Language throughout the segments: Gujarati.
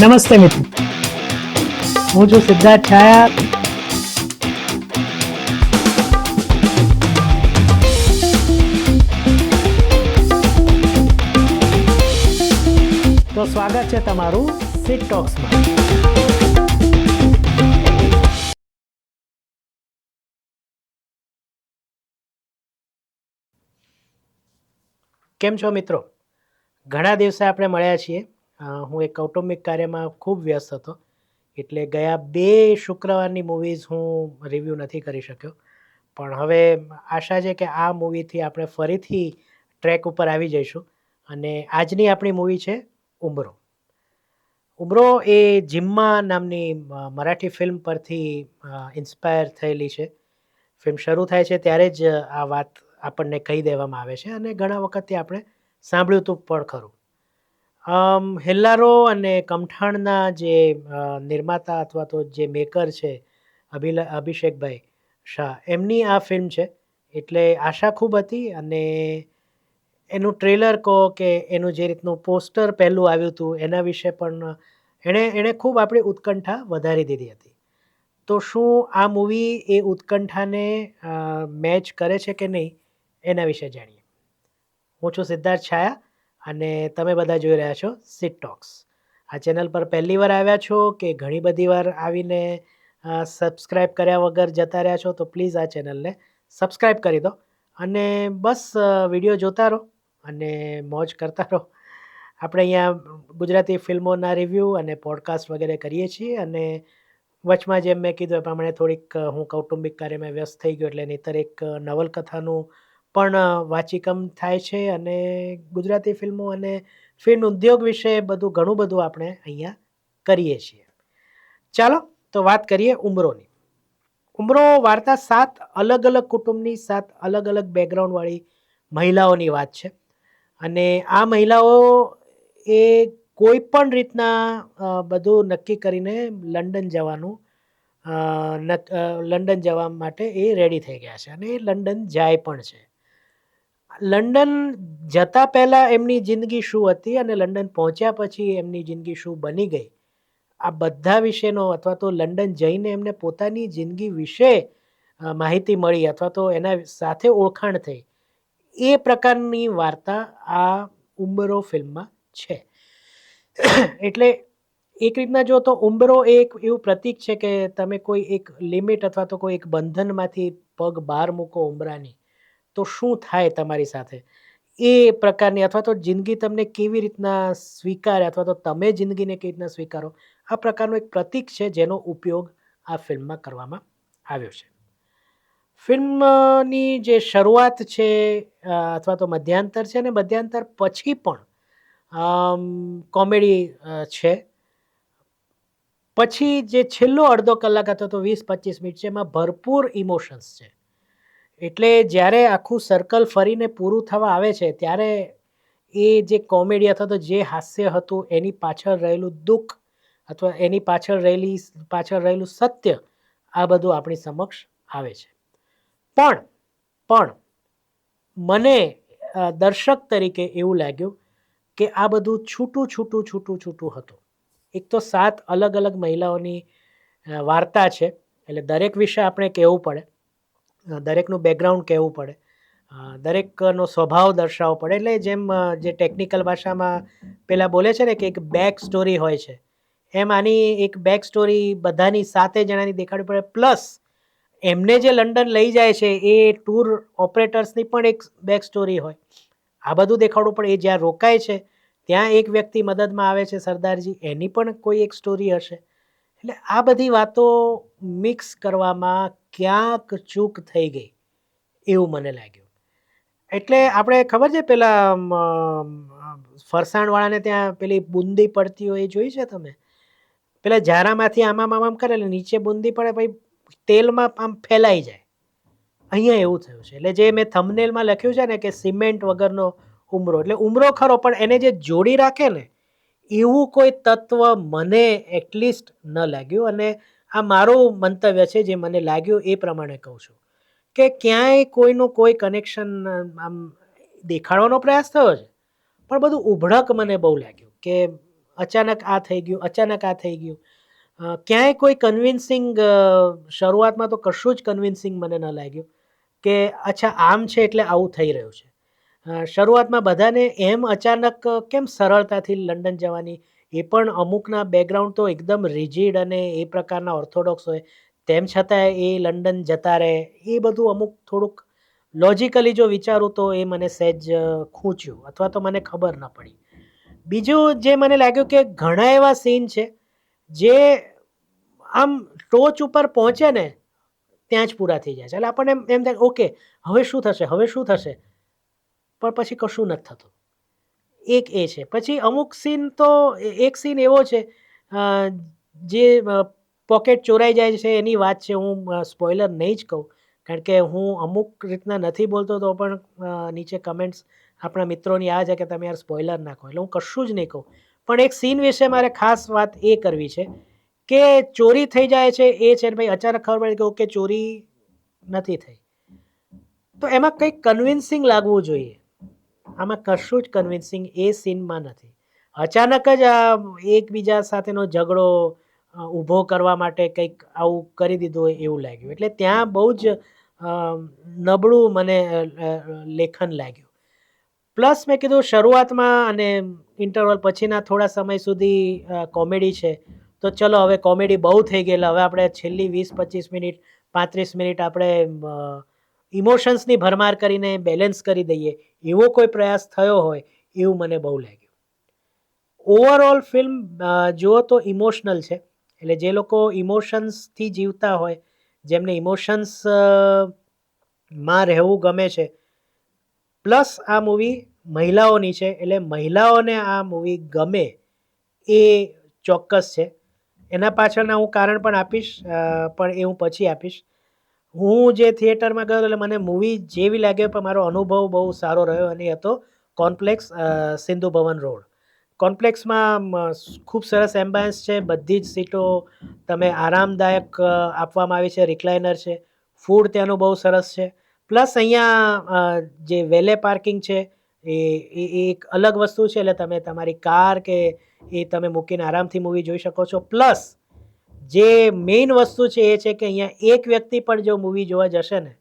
નમસ્તે મિત્રો. હું છું સિદ્ધાર્થ છાયા. તો સ્વાગત છે તમારું સિટ ટોક્સમાં કેમ છો મિત્રો? ઘણા દિવસે આપણે મળ્યા છીએ. હું એક કૌટુંબિક કાર્યમાં ખૂબ વ્યસ્ત હતો. એટલે ગયા બે શુક્રવારની મૂવીઝ હું રિવ્યૂ નથી કરી શક્યો. પણ હવે આશા છે કે આ મૂવીથી આપણે ફરીથી ટ્રેક ઉપર આવી જઈશું. અને આજની આપણી મૂવી છે ઉમરો. ઉમરો એ જિમ્મા નામની મરાઠી ફિલ્મ પરથી ઇન્સ્પાયર થયેલી છે. ફિલ્મ શરૂ થાય છે ત્યારે જ આ વાત આપણને કહી દેવામાં આવે છે અને ઘણા વખતથી આપણે સાંભળ્યું હતું પણ ખરું. હેલ્લારો અને કમઠાણના જે નિર્માતા અથવા તો જે મેકર છે, અભિલા, અભિષેકભાઈ શાહ, એમની આ ફિલ્મ છે. એટલે આશા ખૂબ હતી અને એનું ટ્રેલર કહો કે એનું જે રીતનું પોસ્ટર પહેલું આવ્યું હતું, એના વિશે પણ એણે એણે ખૂબ આપણી ઉત્કંઠા વધારી દીધી હતી. તો શું આ મૂવી એ ઉત્કંઠાને મેચ કરે છે કે નહીં, એના વિશે જાણીએ. હું છું સિદ્ધાર્થ છાયા. અને તમે બધા જોઈ રહ્યા છો સિટ ટોક્સ આ ચેનલ પર પહેલી વાર આવ્યા છો કે ઘણી બધી વાર આવીને સબસ્ક્રાઈબ કર્યા વગર જતા રહ્યા છો, તો પ્લીઝ આ ચેનલને સબસ્ક્રાઈબ કરી દો. અને બસ વીડિયો જોતા રહો અને મોજ કરતા રહો. આપણે અહીંયા ગુજરાતી ફિલ્મોના રિવ્યૂ અને પોડકાસ્ટ વગેરે કરીએ છીએ અને વચમાં જેમ મેં કીધું એ પ્રમાણે થોડીક હું કૌટુંબિક કાર્યમાં વ્યસ્ત થઈ ગયો એટલે નહીતર એક નવલકથાનું પણ વાંચીકમ થાય છે અને ગુજરાતી ફિલ્મો અને ફિલ્મ ઉદ્યોગ વિશે બધું ઘણું બધું આપણે અહીંયા કરીએ છીએ. ચાલો, તો વાત કરીએ ઉમરોની. ઉમરો વાર્તા સાત અલગ અલગ કુટુંબની, સાત અલગ અલગ બેકગ્રાઉન્ડવાળી મહિલાઓની વાત છે. અને આ મહિલાઓ એ કોઈ પણ રીતના બધું નક્કી કરીને લંડન જવાનું લંડન જવા માટે એ રેડી થઈ ગયા છે અને એ લંડન જાય પણ છે. લંડન જતા પહેલાં એમની જિંદગી શું હતી અને લંડન પહોંચ્યા પછી એમની જિંદગી શું બની ગઈ? આ બધા વિશેનો અથવા તો લંડન જઈને એમને પોતાની જિંદગી વિશે માહિતી મળી અથવા તો એના સાથે ઓળખાણ થઈ. એ પ્રકારની વાર્તા આ ઉંબરો ફિલ્મમાં છે. એટલે એક રીતના જો તો ઉંબરો એક એવું પ્રતીક છે કે તમે કોઈ એક લિમિટ અથવા તો કોઈ એક બંધનમાંથી પગ બહાર મૂકો ઉંબરાની. તો શું થાય તમારી સાથે? એ પ્રકારની અથવા તો જિંદગી તમને કેવી રીતના સ્વીકારે અથવા તો તમે જિંદગીને કેવી રીતના સ્વીકારો? આ પ્રકારનું એક પ્રતીક છે જેનો ઉપયોગ આ ફિલ્મમાં કરવામાં આવ્યો છે. ફિલ્મની જે શરૂઆત છે અથવા તો મધ્યાંતર છે અને મધ્યાંતર પછી પણ કોમેડી છે. પછી જે છેલ્લો અડધો કલાક અથવા તો વીસ પચીસ મિનિટ છે એમાં ભરપૂર ઇમોશન્સ છે. એટલે જ્યારે આખું સર્કલ ફરીને પૂરું થવા આવે છે, ત્યારે એ જે કોમેડી અથવા તો જે હાસ્ય હતું, એની પાછળ રહેલું દુઃખ અથવા એની પાછળ રહેલી પાછળ રહેલું સત્ય, આ બધું આપણી સમક્ષ આવે છે. પણ પણ મને દર્શક તરીકે એવું લાગ્યું કે આ બધું છૂટું છૂટું છૂટું છૂટું હતું. એક તો સાત અલગ અલગ મહિલાઓની વાર્તા છે, એટલે દરેક વિશે આપણે કહેવું પડે. દરેકનું બેકગ્રાઉન્ડ કહેવું પડે. દરેકનો સ્વભાવ દર્શાવવો પડે. એટલે જેમ જે ટેકનિકલ ભાષામાં પેલા બોલે છે ને કે એક બેક સ્ટોરી હોય છે, એમ આની એક બેક સ્ટોરી બધાની સાતે જણાની દેખાડવી પડે. પ્લસ એમને જે લંડન લઈ જાય છે, એ ટૂર ઓપરેટર્સની પણ એક બેક સ્ટોરી હોય. આ બધું દેખાડવું પડે. એ જ્યાં રોકાય છે, ત્યાં એક વ્યક્તિ મદદમાં આવે છે સરદારજી. એની પણ કોઈ એક સ્ટોરી હશે. એટલે આ બધી વાતો મિક્સ કરવામાં ક્યાંક ચૂક થઈ ગઈ, એવું મને લાગ્યું. એટલે આપણે ખબર છે પેલા ફરસાણવાળાને ત્યાં પેલી બુંદી પડતી હોય એ જોઈ છે તમે? પેલા ઝારામાંથી આમામ આમામ કરે એટલે નીચે બુંદી પડે પછી તેલમાં આમ ફેલાઈ જાય. અહીંયા એવું થયું છે. એટલે જે મેં થમનેલમાં લખ્યું છે ને કે સિમેન્ટ વગરનો ઉમરો, એટલે ઉમરો ખરો, પણ એને જે જોડી રાખે ને, એવું કોઈ તત્વ મને એટલીસ્ટ ન લાગ્યું. અને આ મારું મંતવ્ય છે જે મને લાગ્યું એ પ્રમાણે કહું છું કે ક્યાંય કોઈનું કોઈ કનેક્શન આમ, દેખાડવાનો પ્રયાસ થયો છે. પણ બધું ઉભળક મને બહુ લાગ્યું કે અચાનક આ થઈ ગયું, અચાનક આ થઈ ગયું. ક્યાંય કોઈ કન્વિન્સિંગ શરૂઆતમાં તો કશું જ કન્વિન્સિંગ મને ન લાગ્યું કે અચ્છા, આમ છે એટલે આવું થઈ રહ્યું છે. શરૂઆતમાં બધાને એમ અચાનક કેમ સરળતાથી લંડન જવાની એ પણ અમુકના બેકગ્રાઉન્ડ તો એકદમ રિજિડ અને એ પ્રકારના ઓર્થોડોક્સ હોય. તેમ છતાં એ લંડન જતા રહે. એ બધું અમુક થોડુંક લોજિકલી જો વિચારું તો એ મને સહેજ ખૂંચ્યું અથવા તો મને ખબર ન પડી. બીજું જે મને લાગ્યું કે ઘણા એવા સીન છે જે આમ ટોચ ઉપર પહોંચે ને ત્યાં જ પૂરા થઈ જાય છે. એટલે આપણને એમ થાય, ઓકે, હવે શું થશે? હવે શું થશે? પણ પછી કશું નથી થતું. એક એ છે. પછી અમુક સીન તો એક સીન એવો છે જે પોકેટ ચોરાઈ જાય છે એની વાત છે. હું સ્પોઇલર નહીં જ કહું, કારણ કે હું અમુક રીતના નથી બોલતો તો પણ નીચે કમેન્ટ્સ આપણા મિત્રોની આ છે કે તમે યાર સ્પોઇલર નાખો એટલે હું કશું જ નહીં કહું. પણ એક સીન વિશે મારે ખાસ વાત એ કરવી છે કે ચોરી થઈ જાય છે એ છે ભાઈ અચાનક ખબર પડે કે ઓકે ચોરી નથી થઈ. તો એમાં કંઈક કન્વિન્સિંગ લાગવું જોઈએ. આમાં કશું જ કન્વિન્સિંગ એ સીનમાં નથી. અચાનક જ એકબીજા સાથેનો ઝઘડો ઊભો કરવા માટે કંઈક આવું કરી દીધું હોય એવું લાગ્યું. એટલે ત્યાં બહુ જ નબળું મને લેખન લાગ્યું. પ્લસ મેં કીધું શરૂઆતમાં અને ઇન્ટરવલ પછીના થોડા સમય સુધી કોમેડી છે, તો ચલો હવે કોમેડી બહુ થઈ ગયેલા. હવે આપણે છેલ્લી વીસ પચીસ મિનિટ, પાંત્રીસ મિનિટ આપણે ઇમોશન્સની ભરમાર કરીને બેલેન્સ કરી દઈએ, એવો કોઈ પ્રયાસ થયો હોય એવું મને બહુ લાગ્યું. ઓવરઓલ ફિલ્મ જુઓ તો ઇમોશનલ છે. એટલે જે લોકો ઇમોશન્સથી જીવતા હોય, જેમને ઇમોશન્સમાં રહેવું ગમે છે પ્લસ આ મૂવી મહિલાઓની છે, એટલે મહિલાઓને આ મૂવી ગમે એ ચોક્કસ છે. એના પાછળના હું કારણ પણ આપીશ પણ એ હું પછી આપીશ. હું જે થિયેટરમાં ગયો એટલે મને મૂવી જેવી લાગ્યો પણ મારો અનુભવ બહુ સારો રહ્યો. અને હતો કોમ્પ્લેક્સ સિંધુ ભવન રોડ. કોમ્પ્લેક્સમાં ખૂબ સરસ એમ્બાયન્સ છે. બધી જ સીટો તમે આરામદાયક આપવામાં આવી છે. રિક્લાઇનર છે. ફૂડ ત્યાંનું બહુ સરસ છે. પ્લસ અહીંયા જે વેલે પાર્કિંગ છે, એ એ એક અલગ વસ્તુ છે. એટલે તમે તમારી કાર કે એ તમે મૂકીને આરામથી મૂવી જોઈ શકો છો. પ્લસ જે મેઇન વસ્તુ છે એ છે કે અહીંયા એક વ્યક્તિ પણ જો મૂવી જોવા જશે ને,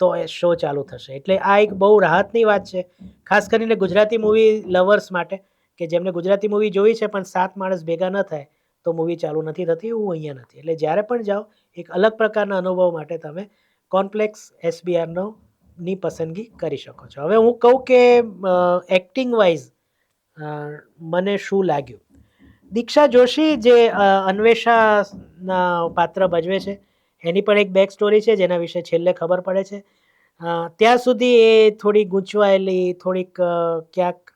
તો એ શો ચાલુ થશે. એટલે આ એક બહુ રાહતની વાત છે. ખાસ કરીને ગુજરાતી મૂવી લવર્સ માટે, કે જેમને ગુજરાતી મૂવી જોઈ છે પણ સાત માણસ ભેગા ન થાય, તો મૂવી ચાલુ નથી થતી, એવું અહીંયા નથી. એટલે જ્યારે પણ જાઓ, એક અલગ પ્રકારના અનુભવ માટે તમે કોમ્પ્લેક્સ એસબીઆરનો ની પસંદગી કરી શકો છો. હવે હું કહું કે એક્ટિંગ વાઇઝ મને શું લાગ્યું? દીક્ષા જોશી જે અન્વેષાના પાત્ર ભજવે છે, એની પણ એક બેક સ્ટોરી છે, જેના વિશે છેલ્લે ખબર પડે છે. ત્યાં સુધી એ થોડી ગૂંચવાયેલી, થોડીક ક્યાંક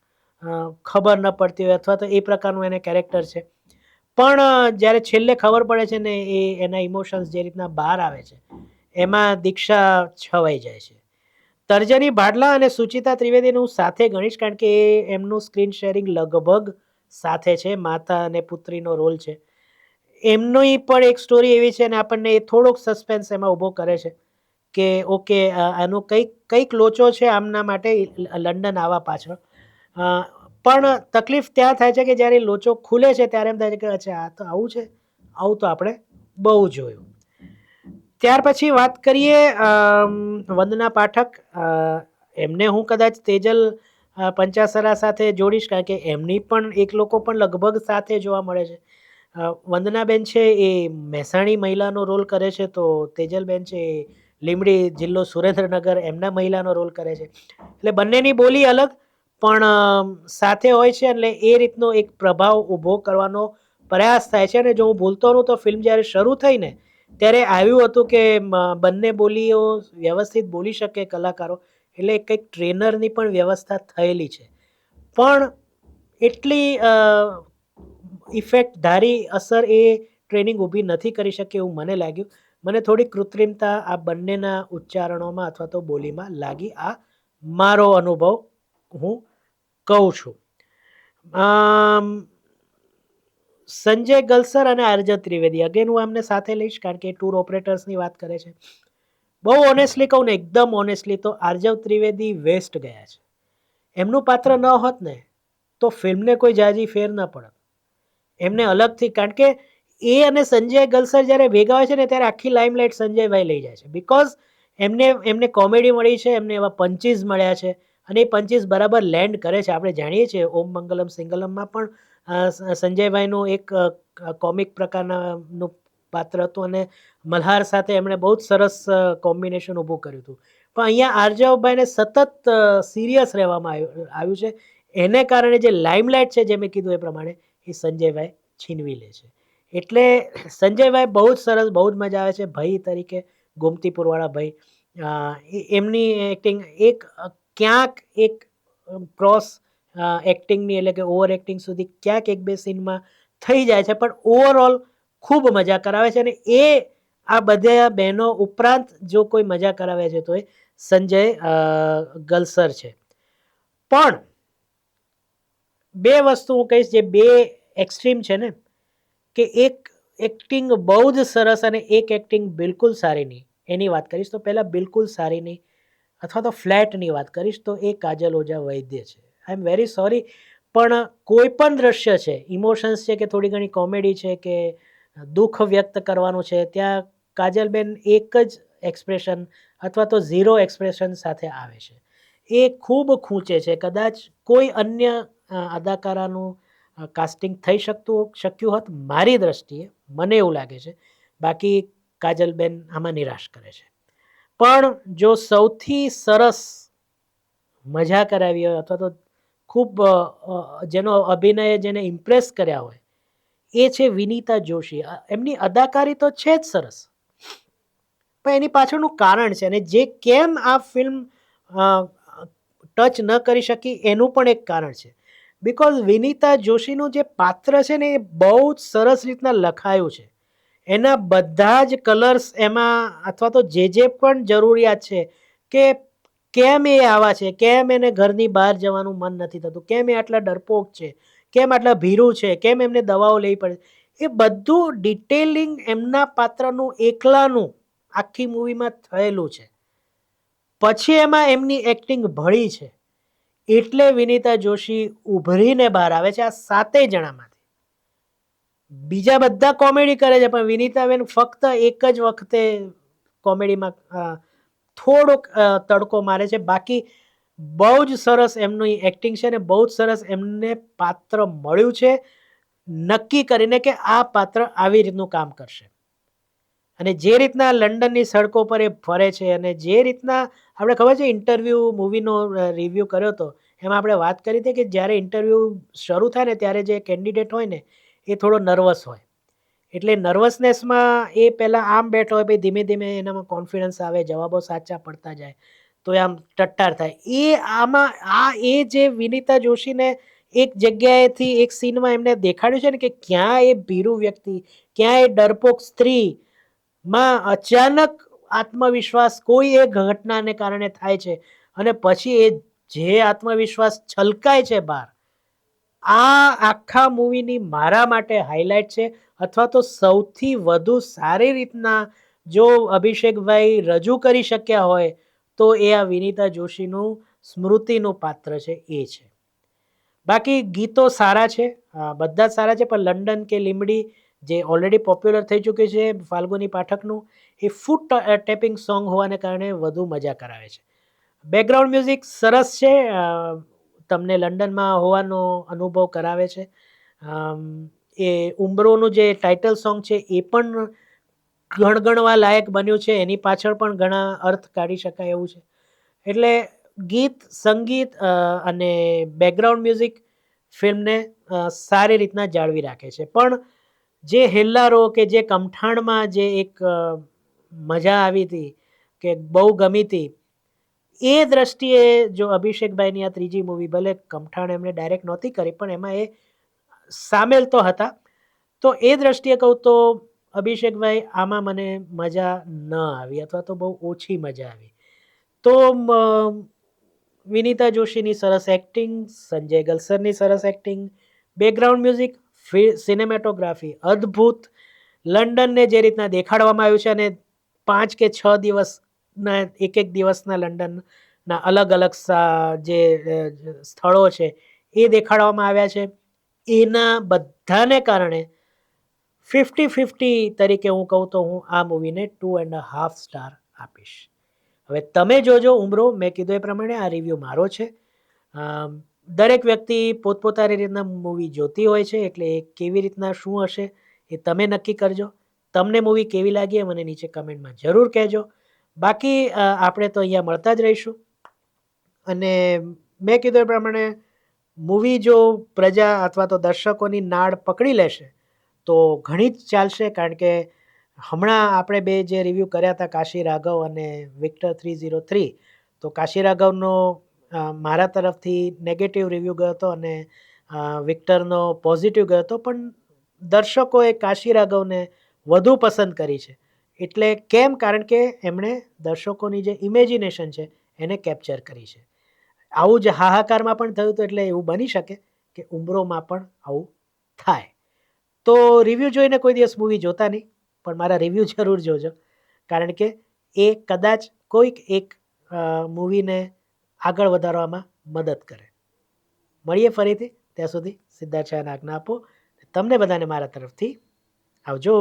ખબર ન પડતી હોય અથવા તો એ પ્રકારનું એને કેરેક્ટર છે. પણ જ્યારે છેલ્લે ખબર પડે છે ને, એ, એના ઇમોશન્સ જે રીતના બહાર આવે છે, એમાં દીક્ષા છવાઈ જાય છે. તર્જની ભાડલા અને સુચિતા ત્રિવેદીનું સાથે ગણીશ કારણ કે એ એમનું સ્ક્રીન શેરિંગ લગભગ સાથે છે, માતા અને પુત્રીનો રોલ છે. એમની પણ એક સ્ટોરી એવી છે અને આપણને એ થોડોક સસ્પેન્સ એમાં ઊભો કરે છે કે, ઓકે આનો કંઈક કંઈક લોચો છે આમના માટે લંડન આવવા પાછળ. પણ તકલીફ ત્યાં થાય છે કે જ્યારે લોચો ખુલે છે ત્યારે એમ થાય છે કે, અચ્છા, આ તો આવું છે, આવું તો આપણે બહુ જોયું. ત્યાર પછી વાત કરીએ વંદના પાઠક. એમને હું કદાચ તેજલ પંચાસરા સાથે જોડીશ, કારણ કે એમની પણ એક લોકો પણ લગભગ સાથે જોવા મળે છે. વંદનાબેન છે એ મહેસાણી મહિલાનો રોલ કરે છે, તો તેજલબેન છે એ લીમડી જિલ્લો સુરેન્દ્રનગર એમના મહિલાનો રોલ કરે છે. એટલે બંનેની બોલી અલગ, પણ સાથે હોય છે એટલે એ રીતનો એક પ્રભાવ ઊભો કરવાનો પ્રયાસ થાય છે. અને જો હું ભૂલતો હોઉં તો ફિલ્મ જ્યારે શરૂ થઈ ને ત્યારે આવ્યું હતું કે બંને બોલીઓ વ્યવસ્થિત બોલી શકે કલાકારો. એટલે કંઈક ટ્રેનરની પણ વ્યવસ્થા થયેલી છે. પણ એટલી ઇફેક્ટ ધારી અસર એ ટ્રેનિંગ ઊભી નથી કરી શકે એવું મને લાગ્યું. મને થોડી કૃત્રિમતા આ બંનેના ઉચ્ચારણોમાં અથવા તો બોલીમાં લાગી. આ મારો અનુભવ હું કહું છું. સંજય ગલસર અને આરજત ત્રિવેદી. અગેન હું એમને સાથે લઈશ કારણ કે ટૂર ઓપરેટર્સની વાત કરે છે. બહુ ઓનેસ્ટલી કહું ને, એકદમ ઓનેસ્ટલી તો આરજવ ત્રિવેદી વેસ્ટ ગયા છે. એમનું પાત્ર ન હોત ને, તો ફિલ્મને કોઈ જાજી ફેર ન પડત. એમને અલગથી, કારણ કે એ અને સંજય ગલસર જ્યારે ભેગા હોય છે ને, ત્યારે આખી લાઇમલાઇટ સંજયભાઈ લઈ જાય છે. બિકોઝ એમને એમને કોમેડી મળી છે, એમને એવા પંચીસ મળ્યા છે, અને એ પંચીસ બરાબર લેન્ડ કરે છે. આપણે જાણીએ છીએ, ઓમ મંગલમ સિંગલમમાં પણ સંજયભાઈનું એક કોમિક પ્રકારનાનું પાત્ર હતું અને મલ્હાર સાથે એમણે બહુ જ સરસ કોમ્બિનેશન ઊભું કર્યું હતું. પણ અહીંયા આરજાવભાઈને સતત સિરિયસ રહેવામાં આવ્યું છે. એને કારણે જે લાઇમલાઇટ છે જે મેં કીધું એ પ્રમાણે એ સંજયભાઈ છીનવી લે છે. એટલે સંજયભાઈ બહુ જ સરસ, બહુ જ મજા આવે છે. ભાઈ તરીકે, ગોમતીપુરવાળા ભાઈ એમની એક્ટિંગ એક ક્યાંક એક ક્રોસ એક્ટિંગની એટલે કે ઓવર એક્ટિંગ સુધી ક્યાંક એક બે સીનમાં થઈ જાય છે. પણ ઓવરઓલ ખૂબ મજા કરાવે છે અને એ આ બધા બહેનો ઉપરાંત જો કોઈ મજા કરાવે છે તો એ સંજય ગલસર છે. પણ બે વસ્તુ હું કહીશ જે બે એક્સ્ટ્રીમ છે ને, કે એક એક્ટિંગ બહુ જ સરસ અને એક એક્ટિંગ બિલકુલ સારી નહીં. એની વાત કરીશ તો પહેલાં બિલકુલ સારી નહીં, અથવા તો ફ્લેટની વાત કરીશ તો એ કાજલ ઓજા વૈદ્ય છે. આઈ એમ વેરી સોરી પણ કોઈ પણ દ્રશ્ય છે, ઇમોશન્સ છે કે થોડી ઘણી કોમેડી છે કે દુઃખ વ્યક્ત કરવાનું છે, ત્યાં કાજલબેન એક જ એક્સપ્રેશન અથવા તો ઝીરો એક્સપ્રેશન સાથે આવે છે. એ ખૂબ ખૂંચે છે. કદાચ કોઈ અન્ય અદાકારાનું કાસ્ટિંગ થઈ શકતું, શક્યું હોત મારી દ્રષ્ટિએ, મને એવું લાગે છે. બાકી કાજલબેન આમાં નિરાશ કરે છે. પણ જો સૌથી સરસ મજા કરાવી હોય અથવા તો ખૂબ જેનો અભિનય જેને ઇમ્પ્રેસ કર્યા હોય એ છે વિનીતા જોશી. એમની અદાકારી તો છે જ સરસ. પણ એની પાછળનું કારણ છે અને જે કેમ આ ફિલ્મ ટચ ન કરી શકી એનું પણ એક કારણ છે. બિકોઝ વિનીતા જોશીનું જે પાત્ર છે ને એ બહુ જ સરસ રીતના લખાયું છે. એના બધા જ કલર્સ એમાં અથવા તો જે જે પણ જરૂરિયાત છે કે કેમ એ આવા છે, કેમ એને ઘરની બહાર જવાનું મન નથી થતું, કેમ એ આટલા ડરપોક છે કેમ આટલા ભીરું છે? કેમ એમને દવાઓ લેવી પડે એ બધું ડિટેલિંગ એમના પાત્રનું એકલાનું આખી મૂવીમાં થયેલું છે. પછી એમાં એમની એક્ટિંગ ભળી છે. એટલે વિનીતા જોશી ઉભરીને બહાર આવે છે આ સાતેય જણામાંથી. બીજા બધા કોમેડી કરે છે, પણ વિનીતાબેન ફક્ત એક જ વખતે કોમેડીમાં થોડોક તડકો મારે છે. બાકી બહુ જ સરસ એમનું એક્ટિંગ છે ને બહુ જ સરસ એમને પાત્ર મળ્યું છે. નક્કી કરીને કે આ પાત્ર આવી રીતનું કામ કરશે. અને જે રીતના લંડનની સડકો પર એ ફરે છે અને જે રીતના આપણે ખબર છે ઇન્ટરવ્યૂ મૂવીનો રિવ્યૂ કર્યો હતો, એમાં આપણે વાત કરી હતી કે જ્યારે ઇન્ટરવ્યૂ શરૂ થાય ને ત્યારે જે કેન્ડિડેટ હોય ને, એ થોડો નર્વસ હોય. એટલે નર્વસનેસમાં એ પહેલાં આમ બેઠો હોય પછી ધીમે ધીમે એનામાં કોન્ફિડન્સ આવે, જવાબો સાચા પડતા જાય. તો આમ ટટ્ટાર થાય. એ આમાં, આ એ જે વિનીતા જોશીને એક જગ્યાએથી એક સીનમાં એમને દેખાડ્યું છે ને કે ક્યાં એ ભીરુ વ્યક્તિ, ક્યાં એ ડરપોક સ્ત્રી માં અચાનક આત્મવિશ્વાસ કોઈ એ ઘટનાને કારણે થાય છે અને પછી એ જે આત્મવિશ્વાસ છલકાય છે બહાર, આ આખા મૂવીની મારા માટે હાઇલાઇટ છે અથવા તો સૌથી વધુ સારી રીતના જો અભિષેકભાઈ રજૂ કરી શક્યા હોય તો એ આ વિનીતા જોશીનું સ્મૃતિનું પાત્ર છે, એ છે. બાકી ગીતો સારા છે બધા સારા છે, પણ લંડન કે લીમડી જે ઓલરેડી પોપ્યુલર થઈ ચૂક્યું છે, ફાલ્ગુની પાઠકનું, એ ફૂટ ટેપિંગ સોંગ હોવાને કારણે વધુ મજા કરાવે છે. બેકગ્રાઉન્ડ મ્યુઝિક સરસ છે તમને લંડનમાં હોવાનો અનુભવ કરાવે છે. એ ઉંબરોનું જે ટાઇટલ સોંગ છે, એ પણ ગણગણવા લાયક બન્યું છે, એની પાછળ પણ ઘણા અર્થ કાઢી શકાય એવું છે. એટલે ગીત, સંગીત અને બેકગ્રાઉન્ડ મ્યુઝિક ફિલ્મને સારી રીતના જાળવી રાખે છે. પણ જે હેલ્લારો કે જે કમઠાણમાં જે એક મજા આવી હતી કે બહુ ગમી હતી, એ દ્રષ્ટિએ જો અભિષેકભાઈની આ ત્રીજી મૂવી ભલે કમઠાણ એમણે ડાયરેક્ટ નહોતી કરી, પણ એમાં એ સામેલ તો હતા. તો એ દ્રષ્ટિએ કહું તો અભિષેકભાઈ, આમાં મને મજા ન આવી અથવા તો બહુ ઓછી મજા આવી. તો વિનીતા જોશીની સરસ એક્ટિંગ સંજય ગલસરની સરસ એક્ટિંગ બેકગ્રાઉન્ડ મ્યુઝિક સિનેમેટોગ્રાફી અદ્ભુત. લંડનને જે રીતના દેખાડવામાં આવ્યું છે અને પાંચ કે છ દિવસના એક એક દિવસના લંડનના અલગ અલગ જે સ્થળો છે એ દેખાડવામાં આવ્યા છે. એના બધાને કારણે ફિફ્ટી ફિફ્ટી તરીકે હું કહું તો હું આ મૂવીને ટુ એન્ડ હાફ સ્ટાર આપીશ. હવે તમે જોજો ઉમરો, મેં કીધું એ પ્રમાણે આ રિવ્યૂ મારો છે. દરેક વ્યક્તિ પોતપોતાની રીતના મૂવી જોતી હોય છે એટલે એ કેવી રીતના શું હશે એ તમે નક્કી કરજો. તમને મૂવી કેવી લાગી એ મને નીચે કમેન્ટમાં જરૂર કહેજો. બાકી આપણે તો અહીંયા મળતા જ રહીશું. અને મેં કીધું એ પ્રમાણે મૂવી જો પ્રજા અથવા તો દર્શકોની નાડ પકડી લેશે તો ઘણી જ ચાલશે કારણ કે હમણાં આપણે બે જે રિવ્યૂ કર્યા હતા કાશી રાઘવ અને વિક્ટર થ્રી ઝીરો થ્રી તો કાશી રાઘવનો મારા તરફથી નેગેટિવ રિવ્યૂ ગયો હતો અને વિક્ટરનો પોઝિટિવ ગયો હતો. પણ દર્શકોએ કાશી રાઘવને વધુ પસંદ કરી છે. એટલે કેમ? કારણ કે એમણે દર્શકોની જે ઇમેજિનેશન છે એને કેપ્ચર કરી છે. આવું જ હાહાકારમાં પણ થયું હતું એટલે એવું બની શકે કે ઉમરોમાં પણ આવું થાય. તો રિવ્યૂ જોઈને કોઈ દિવસ મૂવી જોતા નહીં, પણ મારા રિવ્યૂ જરૂર જોજો. કારણ કે એ કદાચ કોઈક એક મૂવીને આગળ વધારવામાં મદદ કરે. મળીએ ફરીથી, ત્યાં સુધી સિદ્ધાર્થ શાહને આજ્ઞા આપો. તમને બધાને મારા તરફથી આવજો.